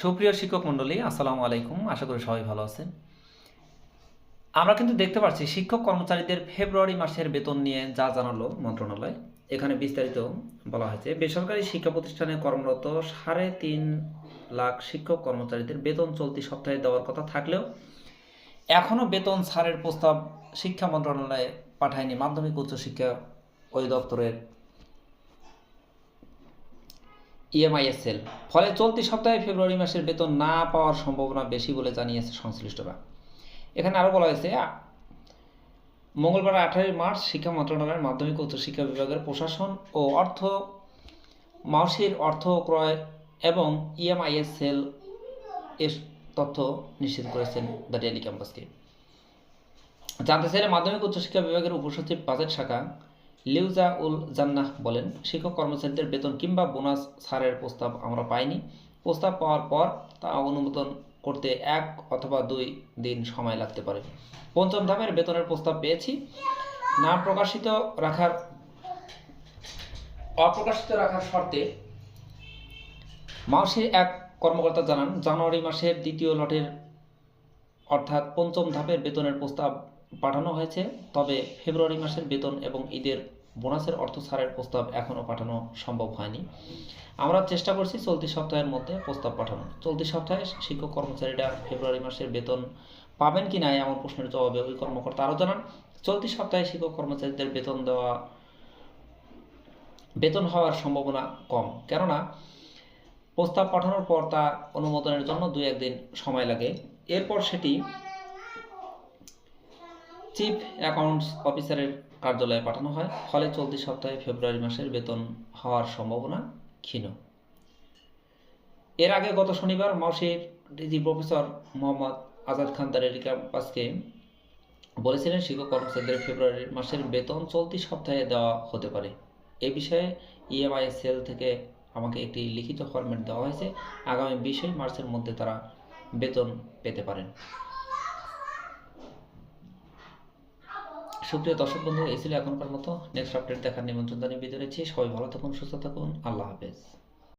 সুপ্রিয় শিক্ষক মণ্ডলী, আসসালামু আলাইকুম। আশা করি সবাই ভালো আছেন। আমরা কিন্তু দেখতে পাচ্ছি শিক্ষক কর্মচারীদের ফেব্রুয়ারি মাসের বেতন নিয়ে যা জানালো মন্ত্রণালয়, এখানে বিস্তারিত বলা হয়েছে। বেসরকারি শিক্ষা প্রতিষ্ঠানে কর্মরত সাড়ে তিন লাখ শিক্ষক কর্মচারীদের বেতন চলতি সপ্তাহে দেওয়ার কথা থাকলেও এখনও বেতন ছাড়ের প্রস্তাব শিক্ষা মন্ত্রণালয়ে পাঠায়নি মাধ্যমিক উচ্চশিক্ষা অধিদপ্তরের ইএমআইএসএল ফলে চলতি সপ্তাহে ফেব্রুয়ারি মাসের বেতন না পাওয়ার সম্ভাবনা বেশি বলে জানিয়েছে সংশ্লিষ্টরা। এখানে আরও বলা হয়েছে মঙ্গলবার আঠারোই মার্চ শিক্ষা মন্ত্রণালয়ের মাধ্যমিক উচ্চশিক্ষা বিভাগের প্রশাসন ও অর্থ মাউসির অর্থ ক্রয় এবং ইএমআইএসএল এর তথ্য নিশ্চিত করেছেন দ্য ডেলি ক্যাম্পাসকে। জানতে চাইলে মাধ্যমিক উচ্চশিক্ষা বিভাগের উপসচিব বাজেট শাখা লিউজা উল জান্নাহ বলেন, শিক্ষক কর্মচারীদের বেতন কিংবা বোনাস ছাড়ের প্রস্তাব আমরা পাইনি। প্রস্তাব পাওয়ার পর তা অনুমোদন করতে এক অথবা দুই দিন সময় লাগতে পারে। পঞ্চম ধাপের বেতনের প্রস্তাব পেয়েছি। না প্রকাশিত রাখার অপ্রকাশিত রাখার শর্তে মাউসের এক কর্মকর্তা জানান, জানুয়ারি মাসের দ্বিতীয় লটের অর্থাৎ পঞ্চম ধাপের বেতনের প্রস্তাব পাঠানো হয়েছে, তবে ফেব্রুয়ারি মাসের বেতন এবং ঈদের বোনাসের অর্থ ছাড়ের প্রস্তাব এখনও পাঠানো সম্ভব হয়নি। আমরা চেষ্টা করছি চলতি সপ্তাহের মধ্যে প্রস্তাব পাঠানো চলতি সপ্তাহে শিক্ষক কর্মচারীরা ফেব্রুয়ারি মাসের বেতন পাবেন কি না এমন প্রশ্নের জবাবে ওই কর্মকর্তা আরও জানান, চলতি সপ্তাহে শিক্ষক কর্মচারীদের বেতন দেওয়া, বেতন হওয়ার সম্ভাবনা কম। কেননা, প্রস্তাব পাঠানোর পর তা অনুমোদনের জন্য দুই একদিন সময় লাগে। এরপর সেটি চিফ অ্যাকাউন্টস অফিসারের কার্যালয়ে পাঠানো হয়। ফলে চলতি সপ্তাহে ফেব্রুয়ারি মাসের বেতন হওয়ার সম্ভাবনা ক্ষীণ। এর আগে গত শনিবার মাউসির ডিজি প্রফেসর মোহাম্মদ আজাদ খান তারের ক্যাম্পাসকে বলেছিলেন, শিক্ষক কর্মচারীদের ফেব্রুয়ারি মাসের বেতন চলতি সপ্তাহে দেওয়া হতে পারে। এ বিষয়ে ইএমআই সেল থেকে আমাকে একটি লিখিত ফরম্যাট দেওয়া হয়েছে। আগামী বিশই মার্চের মধ্যে তারা বেতন পেতে পারেন। সুপ্রিয় দর্শক বন্ধু, এই ছিল এখনকার মতো। নেক্সট আপডেট দেখার নিমন্ত্রণ জানিয়ে বিদায় সবাই ভালো থাকুন, সুস্থ থাকুন। আল্লাহ হাফেজ।